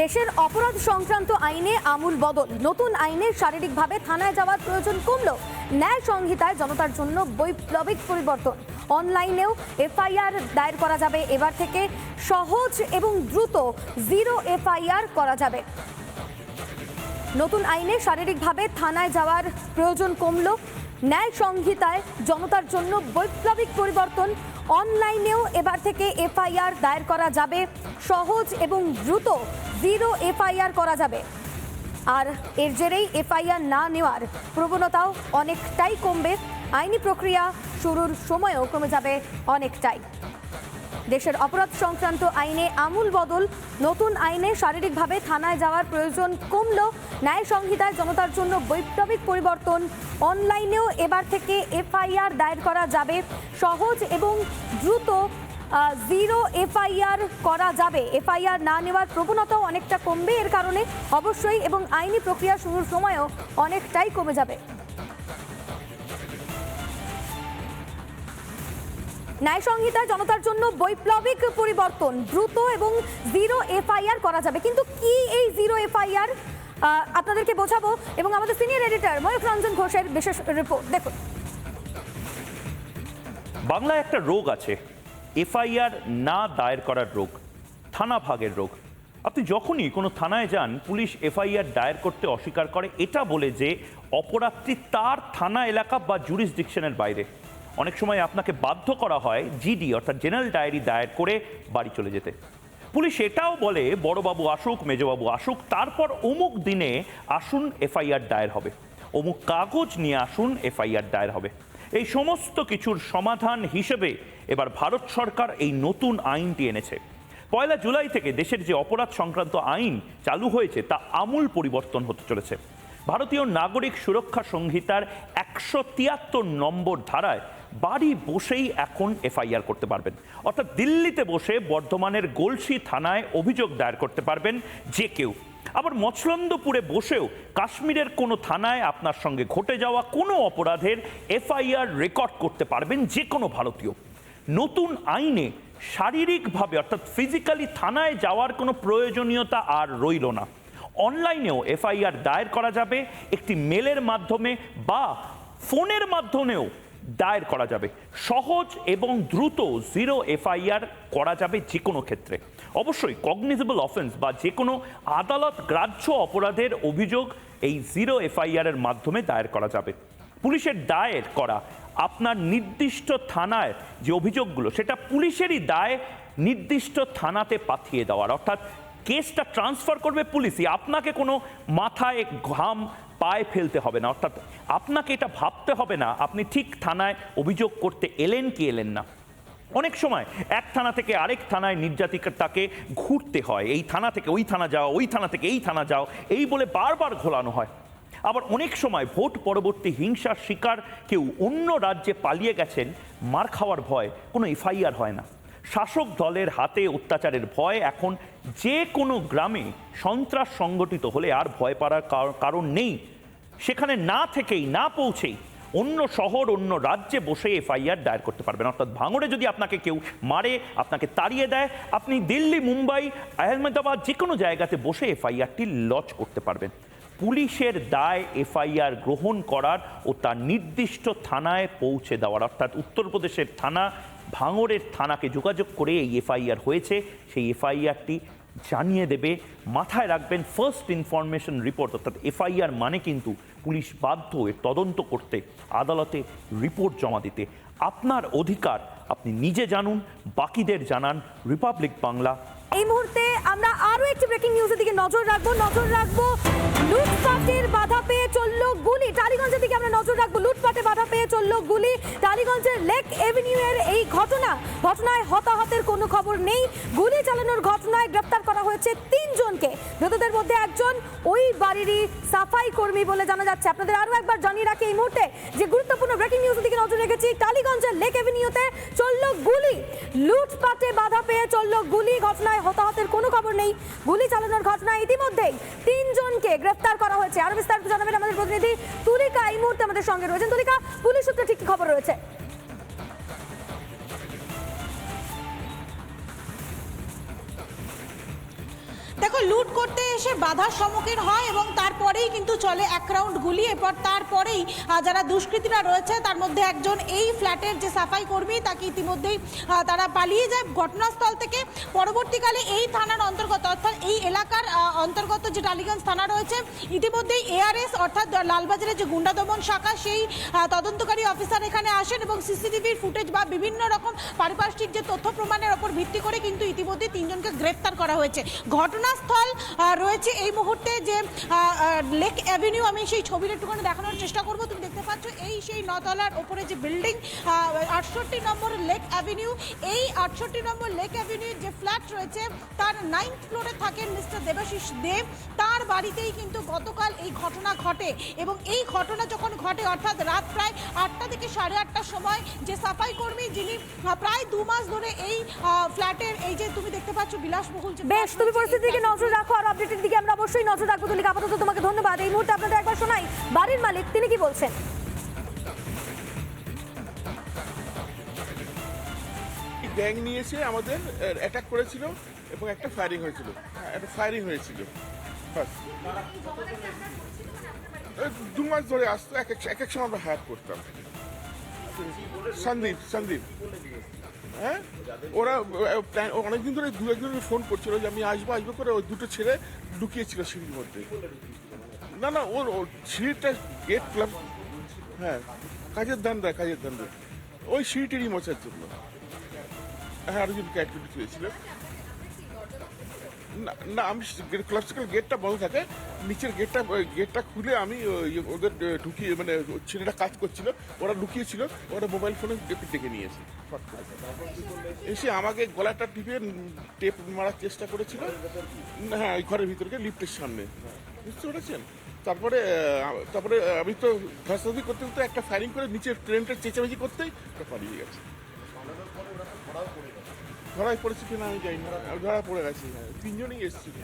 দেশের অপরাধ সংক্রান্ত আইনে আমূল বদল। নতুন আইনে শারীরিকভাবে থানায় যাওয়ার প্রয়োজন কমল। ন্যায় সংহিতায় জনতার জন্য বৈপ্লবিক পরিবর্তন। অনলাইনেও এফআইআর দায়ের করা যাবে। এবার থেকে সহজ এবং দ্রুত জিরো এফআইআর করা যাবে। নতুন আইনে শারীরিকভাবে থানায় যাওয়ার প্রয়োজন কমল। ন্যায় সংহিতায় জনতার জন্য বৈপ্লবিক পরিবর্তন অনলাইনেও এবার থেকে এফআইআর দায়ের করা যাবে। সহজ এবং দ্রুত জিরো এফআইআর করা যাবে। আর এর জেরেই এফআইআর না নেওয়ার প্রবণতাও অনেকটাই কমবে। আইনি প্রক্রিয়া শুরুর সময়ও কমে যাবে অনেকটাই। দেশের অপরাধ সংক্রান্ত আইনে আমূল বদল, নতুন আইনে শারীরিকভাবে থানায় যাওয়ার প্রয়োজন কমল, ন্যায় সংহিতায় জনতার জন্য বৈপ্লবিক পরিবর্তন, অনলাইনেও এবার থেকে এফআইআর দায়ের করা যাবে, সহজ এবং দ্রুত জিরো এফআইআর করা যাবে। এফআইআর না নেওয়ার প্রবণতাও অনেকটা কমবে এর কারণে, অবশ্যই এবং আইনি প্রক্রিয়া শুরুর সময়ও অনেকটাই কমে যাবে। ন্যায় সংহিতায় জনতার জন্য বৈপ্লবিক পরিবর্তন, দ্রুত এবং জিরো এফআইআর করা যাবে। কিন্তু কি এই জিরো এফআইআর আপনাদেরকে বোঝাবো এবং আমাদের সিনিয়র এডিটর ময়ূখ রঞ্জন ঘোষের বিশেষ রিপোর্ট দেখুন। বাংলায় একটা রোগ আছে। এফআইআর না দায়ের করার রোগ, থানা ভাগের রোগ। আপনি যখনই কোনো থানায় যান, পুলিশ এফআইআর দায়ের করতে অস্বীকার করে, এটা বলে যে অপরাধটি তার থানা এলাকা বা জুরিসডিকশনের বাইরে। অনেক সময় আপনাকে বাধ্য করা হয় জিডি অর্থাৎ জেনারেল ডায়েরি দায়ের করে বাড়ি চলে যেতে। পুলিশ এটাও বলে, বড়বাবু আসুক, মেজবাবু আসুক, তারপর অমুক দিনে আসুন এফআইআর দায়ের হবে। অমুক কাগজ নিয়ে আসুন এফআইআর দায়ের হবে। এই সমস্ত কিছুর সমাধান হিসেবে এবার ভারত সরকার এই নতুন আইনটি এনেছে। পয়লা জুলাই থেকে দেশের যে অপরাধ সংক্রান্ত আইন চালু হয়েছে, তা আমূল পরিবর্তন হতে চলেছে। ভারতীয় নাগরিক সুরক্ষা সংহিতার একশো তিয়াত্তর নম্বর ধারায় বাড়ি বসেই এখন এফআইআর করতে পারবেন। অর্থাৎ দিল্লিতে বসে বর্ধমানের গোলসি থানায় অভিযোগ দায়ের করতে পারবেন যে কেউ। আবার মছলন্দপুরে বসেও কাশ্মীরের কোনো থানায় আপনার সঙ্গে ঘটে যাওয়া কোনো অপরাধের এফআইআর রেকর্ড করতে পারবেন যে কোনো ভারতীয়। নতুন আইনে শারীরিকভাবে অর্থাৎ ফিজিক্যালি থানায় যাওয়ার কোনো প্রয়োজনীয়তা আর রইল না। অনলাইনেও এফআইআর দায়ের করা যাবে, একটি মেলের মাধ্যমে বা ফোনের মাধ্যমেও দায়ের করা যাবে। সহজ এবং দ্রুত জিরো এফআইআর করা যাবে যে কোনো ক্ষেত্রে। অবশ্যই কগনিজেবল অফেন্স বা যে কোনো আদালত গ্রাহ্য অপরাধের অভিযোগ এই জিরো এফআইআর এর মাধ্যমে দায়ের করা যাবে। পুলিশের দায়ের করা আপনার নির্দিষ্ট থানায় যে অভিযোগগুলো, সেটা পুলিশেরই দায় নির্দিষ্ট থানাতে পাঠিয়ে দেওয়ার। অর্থাৎ কেসটা ট্রান্সফার করবে পুলিশই। আপনাকে কোনো মাথায় ঘাম পায়ে ফেলতে হবে না, অর্থাৎ আপনাকে এটা ভাবতে হবে না, আপনি ঠিক থানায় অভিযোগ করতে এলেন কি এলেন না। অনেক সময় এক থানা থেকে আরেক থানায় নির্যাতিতাকে ঘুরতে হয়, এই থানা থেকে ওই থানা যাও, ওই থানা থেকে এই থানা যাও, এই বলে বারবার ঘোলানো হয়। আবার অনেক সময় ভোট পরবর্তী হিংসার শিকার কেউ অন্য রাজ্যে পালিয়ে গেছেন, মার খাওয়ার ভয় কোনো এফআইআর হয় না। শাসক দলের হাতে অত্যাচারের ভয় এখন যে কোনো গ্রামে সন্ত্রাস সংগঠিত হলে আর ভয় পাওয়ার কারণ নেই। সেখানে না থেকেই, না পৌঁছেই অন্য শহর, অন্য রাজ্যে বসে এফআইআর দায়ের করতে পারবেন। অর্থাৎ ভাঙড়ে যদি আপনাকে কেউ মারে, আপনাকে তাড়িয়ে দেয়, আপনি দিল্লি, মুম্বাই, আহমেদাবাদ যে কোনো জায়গাতে বসে এফআইআরটি লজ করতে পারবেন। পুলিশের দায় এফআইআর গ্রহণ করার ও তার নির্দিষ্ট থানায় পৌঁছে দেওয়ার। অর্থাৎ উত্তরপ্রদেশের থানা, ভাঙড়ের থানাকে যোগাযোগ করে এই এফআইআর হয়েছে। সেই এফআইআরটি জানিয়ে দেবে, মাথায় রাখবেন ফার্স্ট ইনফরমেশন রিপোর্ট অর্থাৎ এফআইআর মানে কিন্তু পুলিশ বাধ্য এর তদন্ত করতে, আদালতে রিপোর্ট জমা দিতে। আপনার অধিকার আপনি নিজে জানুন, বাকিদের জানান রিপাবলিক বাংলা এই মুহূর্তে আমরা আরও একটি ব্রেকিং নিউজের দিকে নজর রাখব নজর রাখব লুটপাটের বাধা পেয়ে চলল গুলি। টালিগঞ্জের দিকে আমরা নজর রাখব লুটপাটে বাধা পেয়ে চলল গুলি। টালিগঞ্জের লেক এভিনিউ এর এই ঘটনা, ঘটনায় হতাহতের কোনো খবর নেই। গুলি চালানোর ঘটনায় গ্রেপ্তার করা হয়েছে তিনজনকে। ধৃতদের মধ্যে একজন ওই বাড়িরই সাফাই কর্মী বলে জানা যাচ্ছে। আপনাদের আরও একবার জানিয়ে রাখি এই মুহূর্তে যে গুরুত্বপূর্ণ ব্রেকিং নিউজের দিকে নজর রেখেছি, টালিগঞ্জের লেক এভিনিউতে চলল গুলি। লুটপাটে বাধা পেয়ে চলল গুলি, ঘটনায় হতাহতের কোনো খবর নেই। গুলি চালানোর ঘটনা ইতিমধ্যেই তিনজনকে গ্রেফতার করা হয়েছে। আরও বিস্তারিত জানাবেন আমাদের প্রতিনিধি তুলিকা এই মুহূর্তে আমাদের সঙ্গে রয়েছেন। তুলিকা, পুলিশ সূত্রে ঠিক খবর রয়েছে? দেখো লুট করতে এসে বাধার সম্মুখীন হয় এবং তারপরেই কিন্তু চলে এক রাউন্ড গুলি। এরপর তারপরেই যারা দুষ্কৃতীরা রয়েছে, তার মধ্যে একজন এই ফ্ল্যাটের যে সাফাই কর্মী, তাকে ইতিমধ্যেই তারা পালিয়ে যায় ঘটনাস্থল থেকে। পরবর্তীকালে এই থানার অন্তর্গত, অর্থাৎ এই এলাকার অন্তর্গত যে টালিগঞ্জ থানা রয়েছে, ইতিমধ্যেই এআরএস অর্থাৎ লালবাজারের যে গুন্ডা দমন শাখা, সেই তদন্তকারী অফিসার এখানে আসেন এবং সিসিটিভির ফুটেজ বা বিভিন্ন রকম পারিপার্শ্বিক যে তথ্য প্রমাণের ওপর ভিত্তি করে কিন্তু ইতিমধ্যে তিনজনকে গ্রেপ্তার করা হয়েছে। ঘটনাস্থল রয়েছে এই মুহূর্তে যে লেক অ্যাভিনিউ আমি সেই ছবির একটুখানি দেখানোর চেষ্টা করব। তুমি দেখতে পাচ্ছ এই সেই নতলার ওপরে যে বিল্ডিং আটষট্টি নম্বর লেক অ্যাভিনিউ এই আটষট্টি নম্বর লেক অ্যাভিনিউর যে ফ্ল্যাট রয়েছে তার নাইন্থ ফ্লোরে থাকেন মিস্টার দেবাশিস দেব। তার বাড়িতেই কিন্তু গতকাল এই ঘটনা ঘটে এবং এই ঘটনা যখন ঘটে অর্থাৎ রাত প্রায় আটটা থেকে সাড়ে আটটার সময় যে সাফাই কর্মী যিনি প্রায় দু মাস ধরে এই ফ্ল্যাটের এই যে তুমি দেখতে পাচ্ছ বিলাসবহুল যে বেশ তুমি এই নজর রাখো আর আপডেটের দিকে আমরা অবশ্যই নজর রাখব। তুলিকা আপাতত তোমাকে ধন্যবাদ। এই মুহূর্তে আপনাদের একবার শোনাই বাড়ির মালিক তিনি কি বলছেন? গ্যাং নিয়ে এসে আমাদের অ্যাটাক করেছিল এবং একটা ফায়ারিং হয়েছিল। হ্যাঁ, একটা ফায়ারিং হয়েছিল। বাস। দু মাস ধরে আসতো এক এক সময় আমরা হায়ার করতাম। সন্দীপ সন্দীপ। হ্যাঁ? ওরা প্ল্যান অনেকদিন ধরে দু একদিন ফোন করছিল যে আমি আসব আসব করে ওই দুটো ছেলে লুকিয়েছিল সিঁড়ির মধ্যে। না না, ওর ওর সিঁড়িটা গেট ক্লাব হ্যাঁ কাজের ধান্দা কাজের ধান্দা। ওই সিঁড়িটেরই মশার জন্য। হ্যাঁ আরেকজনকে অ্যাক্টিভিটি হয়েছিল না আমি ক্লাসিক্যাল গেটটা বন্ধ থাকে। নিচের গেটটা গেটটা খুলে আমি ওই ওদের ঢুকিয়ে মানে ছেলেটা কাজ করছিল, ওরা লুকিয়েছিল, ওরা মোবাইল ফোনে ডেকে নিয়েছে। এসে আমাকে গলাটা টিপে টেপ মারার চেষ্টা করেছিল। হ্যাঁ ঘরের ভিতরকে লিফটের সামনে। বুঝতে পেরেছেন? তারপরে তারপরে আমি তো ধস্তাধি করতে করতে একটা ফায়ারিং করে নিচে ট্রেনটা চেঁচামেচি করতেই ওটা পালিয়ে গেছে। ধরাই পড়েছে কিনা আমি যাই না। ধরা পড়ে গেছি হ্যাঁ। তিনজনই এসেছিল